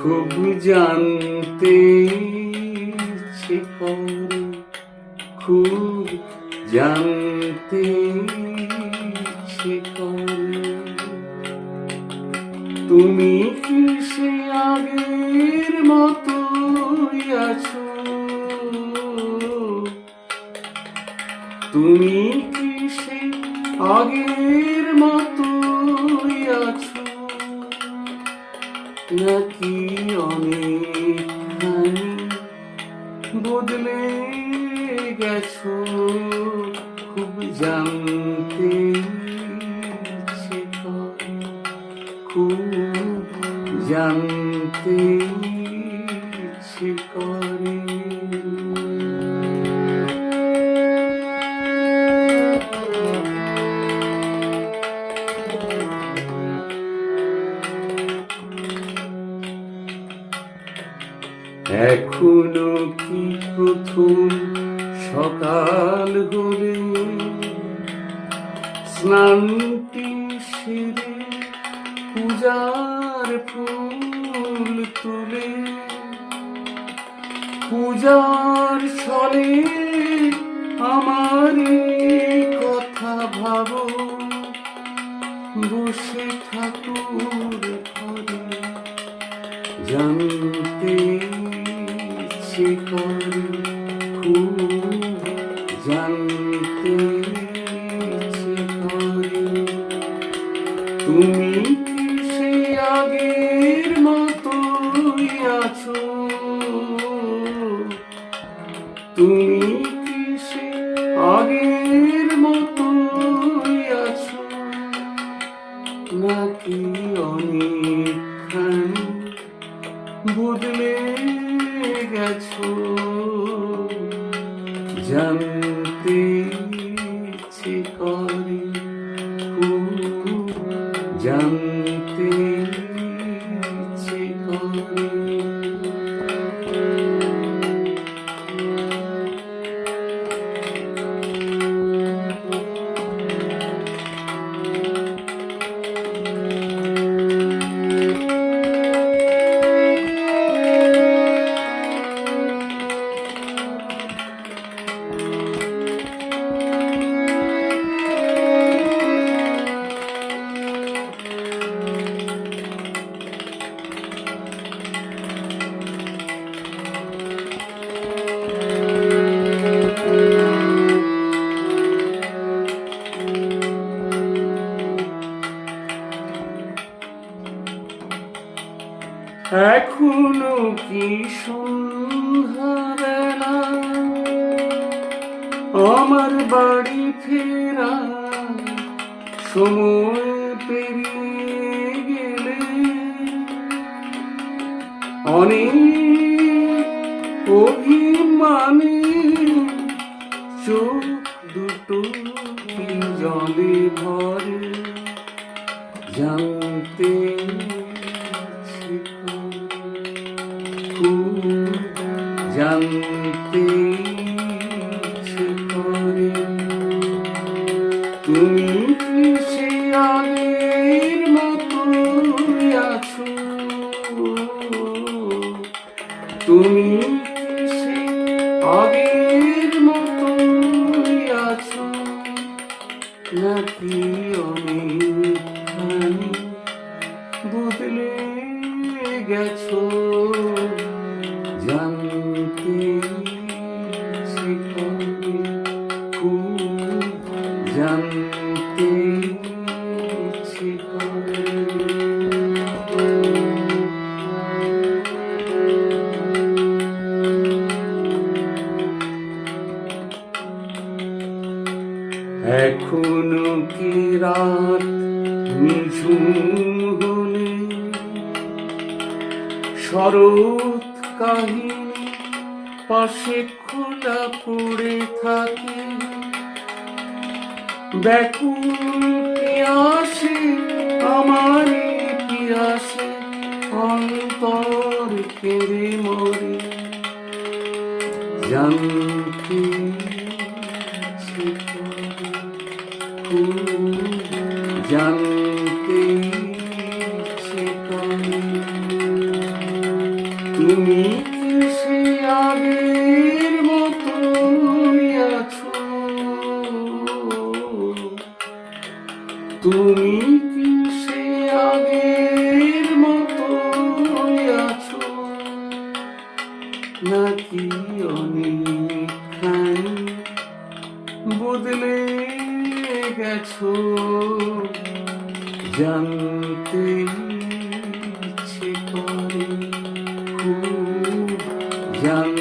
খুব জানতে ইচ্ছে করে, খুব জানতে ইচ্ছে করে। তুমি কি সে আগের মতোই আছো? তুমি কি সে আগের মতোই আছো? নাকি অনেকখানি বদলে গেছো? খুব জানতে খুব জানতে করে। এখনও কি প্রথম সকাল হলে স্নানটি সেরে পূজার ফুল তুলে। পূজার ছলে আমার কথা ভাবো। বসে ঠাকুর ঘরে জানতে ইচ্ছে খুব জানতে তুমি সে আগের মতোই আছো? তুমি সে আগের মতোই আছো? নাকি অনেকখানি বদলে গেছো। জানতে ইচ্ছে করে জানতে এখনও কি সন্ধ্যা বেলা আমার বাড়ি ফেরা সময় পেরিয়ে গেলে অনেক অভিমানে চোখ দুটো কি জলে ভরে? জানতে জানতে করে। তুমি কি সে আগের মতোই আছো। তুমি আছো। নাকি অনেকখানি বদলে রাত নিঝুম হলে শরৎ কাহিনী পাশে খোলা পড়ে থাকে। ব্যাকুল পিয়াসে আমার পিয়াসে অন্তর কেড়ে মরে। জানতে তুমি সে আগের আছো। তুমি সে আগের আছো? বদলে গেছো? জানতে Young.